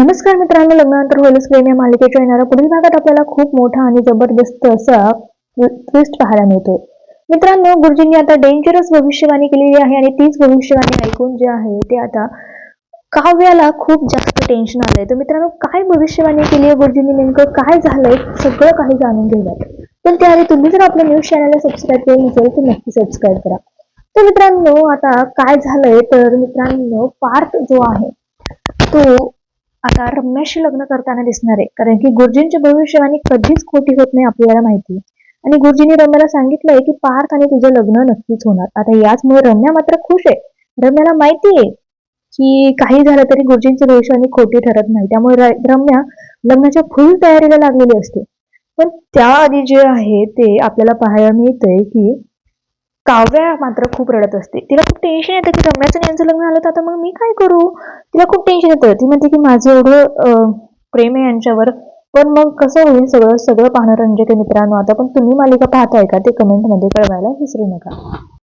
नमस्कार मित्रांनो लग्नानंतर होईलच प्रेम या मालिकेच्या येणाऱ्या पुढील भागात आपल्याला खूप मोठा आणि जबरदस्त असा ट्विस्ट पाहायला मिळतोय. मित्रांनो गुरुजींनी आता डेंजरस भविष्यवाणी केलेली आहे आणि तीच भविष्यवाणी ऐकून जे आहे ते आता काव्याला खूप जास्त टेन्शन आलंय. तर मित्रांनो काय भविष्यवाणी केली आहे गुरुजींनी? नेमकं काय झालंय? सगळं काही जाणून घेऊयात. पण त्याआधी तुम्ही जर आपल्या न्यूज चॅनलला सबस्क्राईब केलं नसेल तर नक्की सबस्क्राईब करा. तर मित्रांनो आता काय झालंय? तर मित्रांनो पार्थ जो आहे तो आता रम्याशी लग्न करताना दिसणार आहे. कारण की गुरुजींची भविष्यवाणी कधीच खोटी होत नाही आपल्याला माहिती आहे. आणि गुरुजींनी रम्याला सांगितलंय की पार्थ आणि तुझं लग्न नक्कीच होणार. आता याचमुळे रम्या मात्र खुश आहे. रम्याला माहिती आहे की काही झालं तरी गुरुजींची भविष्यवाणी खोटी ठरत नाही. त्यामुळे रम्या लग्नाच्या फुल तयारीला लागलेली असते. पण त्याआधी जे आहे ते आपल्याला पाहायला मिळतंय की काव्या मात्र खूप रडत असते. तिला खूप टेन्शन येतं की रम्याचं यांचं लग्न झालं तर आता मग मी काय करू? तिला खूप टेन्शन येतं. ती म्हणते की माझं एवढं प्रेम आहे यांच्यावर पण मग कसं होईल सगळं सगळं पाहणं रंजक आहे मित्रांनो. आता पण तुम्ही मालिका पाहताय का? ते कमेंटमध्ये कळवायला विसरू नका.